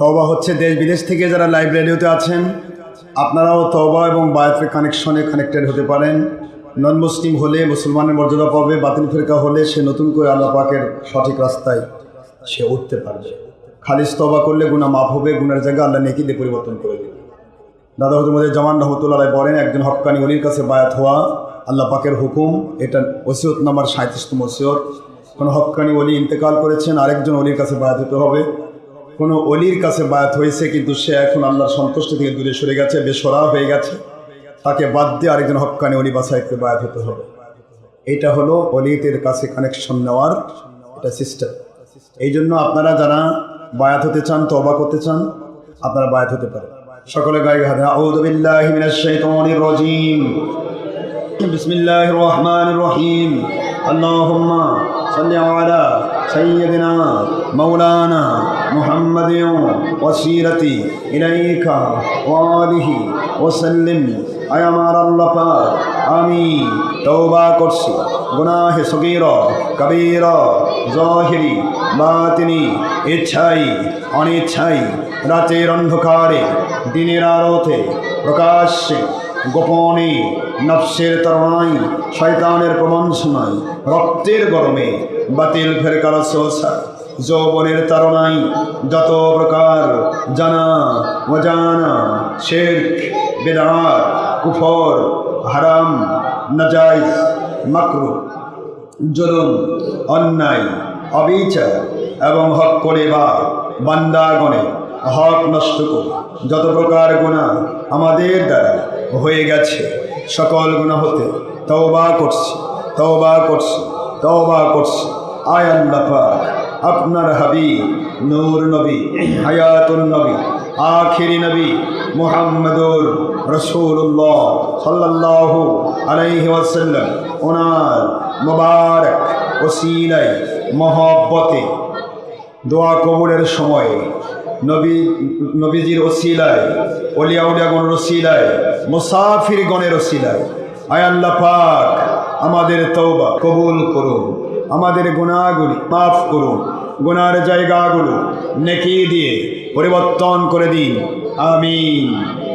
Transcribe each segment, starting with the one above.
তবা হচ্ছে দেশ বিদেশ থেকে যারা লাইভ রেডিওতে আছেন, আপনারাও তবা এবং বায়াতের কানেকশনে কানেক্টেড হতে পারেন। নন মুসলিম হলে মুসলমানের মর্যাদা পাবে, বাতিল ফেরকা হলে সে নতুন করে আল্লাহ পাকের সঠিক রাস্তায় সে উঠতে পারবে। খালিজ তবা করলে গুণা মাফ হবে গুনার জায়গা আল্লাহ নেকিতে পরিবর্তন করে দেবে। দাদা হজমদের জামান রহমতুল্লাহ বলেন একজন হক্কানি অলির কাছে বায়াত হওয়া আল্লাহ পাকের হুকুম, এটা ওসিয়ত নাম্বার সাঁত্রিশতম ওসিয়ত। কোনো হক্কানি অলি ইন্তেকাল করেছেন, আরেকজন অলির কাছে বায়াত হতে হবে। কোনো অলির কাছে বায়াত হয়েছে, কিন্তু সে এখন আল্লাহর সন্তুষ্টি থেকে দূরে সরে গেছে বেসরা হয়ে গেছে। তাকে বাদ দিয়ে আরেকজন হক্কানি অলি বাসাইতে বায়াত হতে হবে। এটা হলো অলিদের কাছে কানেকশন নেওয়ার এটা সিস্টেম এই জন্য আপনারা যারা বায়াত হতে চান তবা করতে চান, আপনারা বায়াত হতে পারেন। সকলে গায়ে হাতে আউযু বিল্লাহি মিনাশ শাইতানির রাজিম। বিসমিল্লাহির রহমানির রহিম। আলা সাইয়্যিদিনা মাওলানা মুহাম্মাদিন ওয়াসিলাতি ইলাইকা ওয়া আলিহি ওয়া সাল্লিম আয় আমার আল্লাহ পাক আমি তওবা করছি গুনাহে সগীরা কবীরা জাহিরি বাতিনি ইচ্ছাই অনিচ্ছাই, রাতের অন্ধকারে, দিনের আলোতে প্রকাশ্যে গোপনে নফসের তরণাই শয়তানের প্রবঞ্চনায়, রক্তের গরমে বাতিল ফেরকার সোসা, যৌবনের তারণাই যত প্রকার জানা অজানা শেখ বেদার কুফর, হারাম, নাজাইজ মাকরু জুলুম, অন্যায়, অবিচার এবং হক করে বা বান্দাগণে হক নষ্ট করে। যত প্রকার গুণা আমাদের দ্বারা হয়ে গেছে। সকল গুণা হতে তওবা করছি তওবা করছি তওবা করছি। আয়ান পাক, আপনার হাবিব, নূর নবী, হায়াতুন নবী, আখিরি নবী মুহাম্মদুর রসুল্লাহ সাল্লাল্লাহু আলাইহি ওয়াসাল্লাম। ওনার মোবারক ওসিলাই মহব্বতে দোয়া কবুলের সময় নবী, নবীজির ওসিলায় অলিয়া উলিয়াগণের ওসিলায় মুসাফির গণের ওসিলায়, আয় আল্লাহ পাক আমাদের তৌবা কবুল করুন, আমাদের গুণাগুলি মাফ করুন, গুনার জায়গাগুলো নেকি দিয়ে পরিবর্তন করে দিন, আমিন।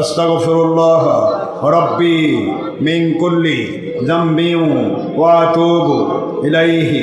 আস্তাগফিরুল্লাহ রব্বি মিন কুল্লি যামবি ওয়া ইলাইহি।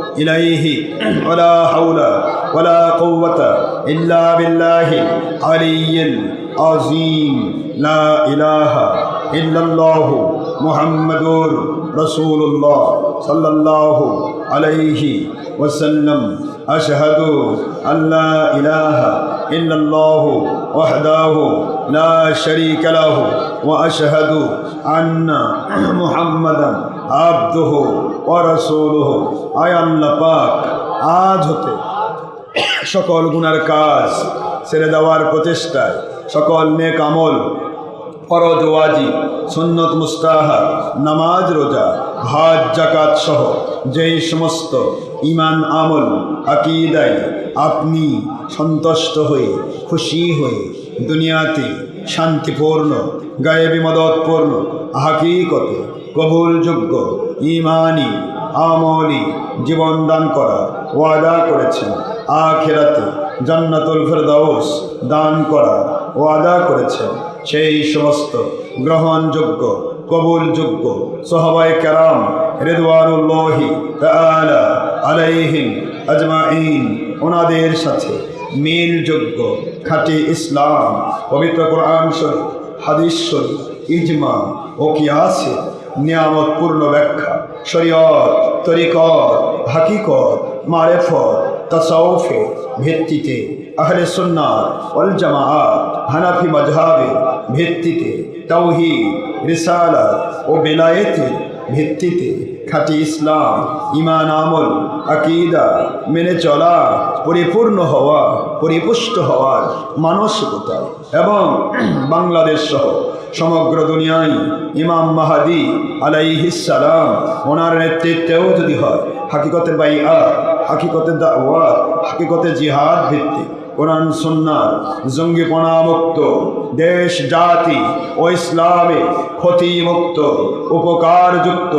إليه. ولا حول ولا قوة إلا بالله علي العظيم. لا إله إلا الله محمد رسول الله صلى الله عليه وسلم. أشهد أن لا إله إلا الله وحده لا شريك له. وأشهد أن محمدا আবদুহু ওয়া রাসূলুহু। আয় আল্লাহ পাক, আজ হতে সকল গুনার কাজ ছেড়ে দেওয়ার প্রচেষ্টায়, সকল নেক আমল, ফরজ ওয়াজি, সুন্নত মুস্তাহা, নামাজ, রোজা হাজ জাকাত সহ যেই সমস্ত ইমান আমল, আকিদায় আপনি সন্তুষ্ট হয়ে, খুশি হয়ে দুনিয়াতে শান্তিপূর্ণ, গায়েবী মদতপূর্ণ, হাকিকতে কবুলযোগ্য, ইমানি, আমলি জীবন দান করা, ওয়াদা করেছেন। আখেরাতে জান্নাতুল ফেরদাউস দান করা, ওয়াদা করেছেন। সেই সমস্ত গ্রহণযোগ্য, কবুলযোগ্য সহবাই কেরাম রেদওয়ানুল্লাহি তাআলা আলাইহিম আজমাইন ওনাদের সাথে মিলযোগ্য খাঁটি ইসলাম, পবিত্র কোরআন শরীফ, হাদিস শরীফ, ইজমা ও কিয়াসে নিয়ামতপূর্ণ ব্যাখ্যা। শরীয়ত, তরিকত, হাকিকত, মারেফত, তসাউফে ভিত্তিতে আহলে সুন্নাত ওয়াল জামাআত, হানাফি মাযহাবের ভিত্তিতে তাওহীদ, রিসালাত ও বেলায়েতের ভিত্তিতে খাঁটি ইসলাম ইমান আমল, আকিদা মেনে চলা, পরিপূর্ণ হওয়া, পরিপুষ্ট হওয়ার মানসিকতা এবং বাংলাদেশ সহ সমগ্র দুনিয়ায় ইমাম মাহাদি আলাইহিসালাম ওনার নেতৃত্বেও যদি হয় হাকিকতে বাইয়া হাকিকতে দাওয়াত হাকিকতে জিহাদ ভিত্তিক। কোরআন সুন্নার জঙ্গিপনা মুক্ত দেশ, জাতি ও ইসলামে ক্ষতি মুক্ত উপকারযুক্ত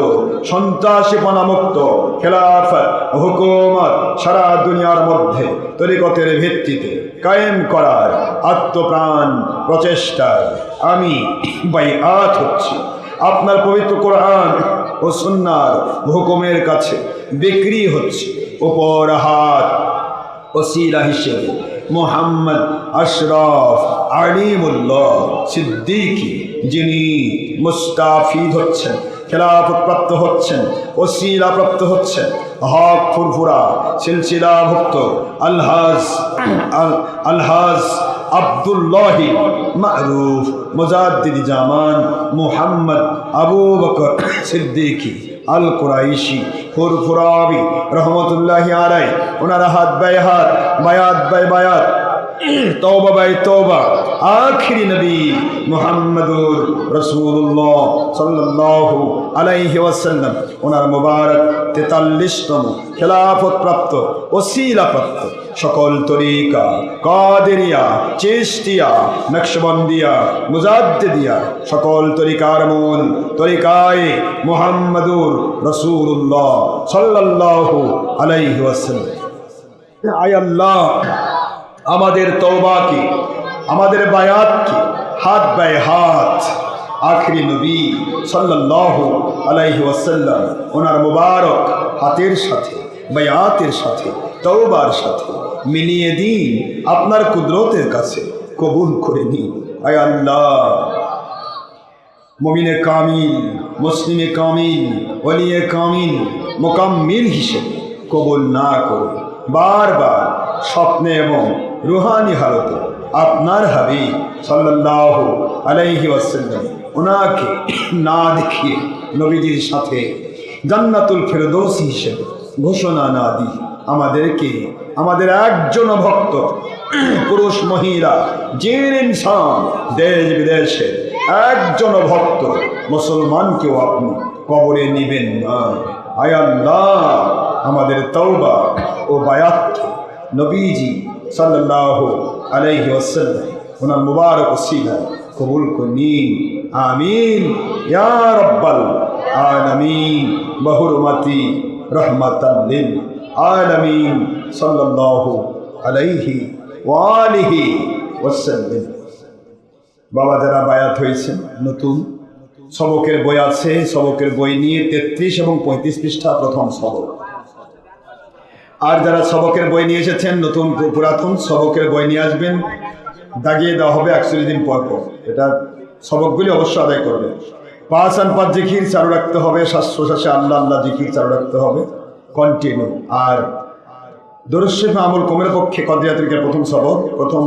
সন্ত্রাসীপনা মুক্ত খেলাফত, হুকুমত সারা দুনিয়ার মধ্যে তরিকতের ভিত্তিতে কায়েম করার আত্মপ্রাণ প্রচেষ্টায় আমি বাই আত হচ্ছি। আপনার পবিত্র কোরআন ও সুন্নার হুকুমের কাছে বিক্রি হচ্ছে। উপর হাত ওসিলা হিসেবে মোহাম্মদ আশরফ আলিমুল্লাহ সিদ্দিকি, যিনি মুস্তাফিদ হচ্ছেন খেলাফত প্রাপ্ত হচ্ছেন প্রাপ্ত হচ্ছেন, হক ফুরফুরা, সিলসিলাভুক্ত, আলহাজ আলহাজ আবদুল্লাহি মারুফ, মুজাদ্দিদ জামান মুহাম্মদ আবু বকর সিদ্দিকি। আল কোরাইশি ফুরফুরাবি রহমতুল্লাহ আলাই ওনার হাত বাই হাত, বায়াত বাই বায়াত মুহাম্মদুর রাসূলুল্লাহ সাল্লাল্লাহু আলাইহি ওয়াসাল্লাম, ওনার মুবারক তেতাল্লিশতম খেলাফত প্রাপ্ত ওসিলা প্রাপ্ত সকল তরিকা, কাদেরিয়া, চেষ্টিয়া, নকশবন্দিয়া, মুজাদ্দিদিয়া সকল তরিকার মূল তরিকায় মুহাম্মদুর রসুল্লাহ সাল্লাল্লাহু আলাইহি ওয়াসাল্লাম। আয় আল্লাহ, আমাদের তওবাকে, আমাদের বায়াত কি হাত বায় হাত আখরি নবী সাল্লাল্লাহু আলাইহি ওয়াসাল্লাম, ওনার মুবারক হাতের সাথে, বায়াতের সাথে, তওবার সাথে মিলিয়ে দিন আপনার কুদরতের কাছে কবুল করে নিন। আয় আল্লাহ। মমিনে কামিল মুসলিমে কামিল, ওলিয়ে কামিল, মোকাম্মিল হিসেবে কবুল না করে বারবার স্বপ্নে এবং রুহানি হালতে, আপনার হাবিব সাল্লাহ আলাইহি ওয়াসাল্লাম ওনাকে না দেখিয়ে নবীজির সাথে জান্নাতুল ফেরদৌস হিসেবে ঘোষণা না দিই আমাদেরকে, আমাদের একজন ভক্ত, পুরুষ, মহিলা যে ইনসান, দেশ বিদেশে একজন ভক্ত মুসলমানকেও আপনি কবরে নিবেন না। আয় আল্লাহ আমাদের তৌবা ও বায়াতকে নবীজি সাল্লাহ আলাইহি ওয়াসাল্লাম। ওনার কবুল করে আমিন। ইয়া রব্বাল বহুরমতি রহমাতাল লিল আলামিন। সাল্লাল্লাহু আলাইহি ওয়ালিহি ওয়াসাল্লাম। বাবা, যারা বায়াত হয়েছেন, নতুন, সবকের বই আছে, সবকের বই নিয়ে তেত্রিশ এবং পঁয়ত্রিশ পৃষ্ঠা প্রথম সবক। আর যারা সবকের বই নিয়ে এসেছেন, নতুন পুরাতন সবকের বই নিয়ে আসবেন, দাগিয়ে দেওয়া হবে একচল্লিশ দিন পর পর। এটা সবকগুলি অবশ্য আদায় করবে। পাঁচ আন পাঁচ জিকির চালু রাখতে হবে শ্বাস আল্লাহ আল্লাহ জিকির চালু রাখতে হবে কন্টিনিউ আর দরুশেফ আমল কমের পক্ষে কদরিয়াত্রিকার প্রথম সবক। প্রথম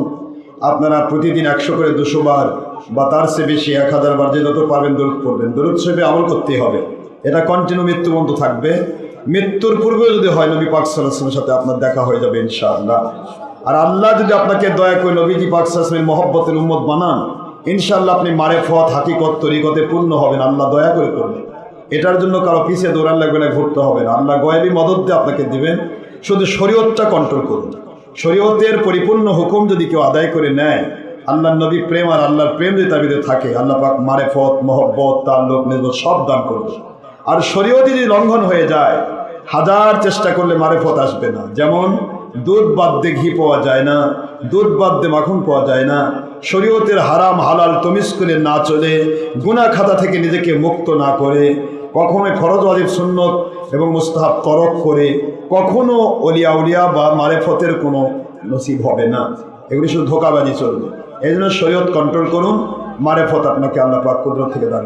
আপনারা প্রতিদিন একশো করে দুশো বার বা তার চেয়ে বেশি, এক হাজার বার যে যত পারবেন দরুদ পড়বেন। দরুদ শরীফে আমল করতেই হবে। এটা কন্টিনিউ মৃত্যু বন্ধ থাকবে। মৃত্যুর পূর্বেও যদি হয় নবী পাক সাল্লাহামের সাথে আপনার দেখা হয়ে যাবে ইনশাআল্লাহ। আর আল্লাহ যদি আপনাকে দয়া করে নবীজি পাক সাল্লামের মহব্বতের উম্মত বানান, ইনশাআল্লাহ আপনি মারে ফত হাকিকত তরিকতে পূর্ণ হবেন, আল্লাহ দয়া করে করবেন। এটার জন্য কারও পিছিয়ে দৌড়ান লাগবে না, ঘুরতে হবে না। আল্লাহ গয়েবী মদত দিয়ে আপনাকে দিবেন। শুধু শরীয়তটা কন্ট্রোল করুন। শরীয়তের পরিপূর্ণ হুকুম যদি কেউ আদায় করে নেয় আল্লাহ নবী প্রেম আর আল্লাহর প্রেম যদি তার ভিতরে থাকে, আল্লাহ পাক মারেফত মহব্বত তার লোক নিজব সব দান করবে আর শরীয়তে যদি লঙ্ঘন হয়ে যায়, হাজার চেষ্টা করলে মারেফত আসবে না। যেমন, দুধ বাদ দিয়ে ঘি পাওয়া যায় না, দুধ বাদ দিয়ে মাখন পাওয়া যায় না। শরীয়তের হারাম, হালাল তমিস করে না চলে, গুনা খাতা থেকে নিজেকে মুক্ত না করে, কখনোই ফরজ, ওয়াজিব, সুন্নত এবং মুস্তাহাব তরক করে কখনো অলিয়া উলিয়া বা মারেফতের কোনো নসিব হবে না। এগুলি শুধু ধোকাবাজি চলবে। এই জন্য শরীয়ত কন্ট্রোল করুন, মারেফত আপনাকে আল্লাহ পাক কুদরত থেকে দান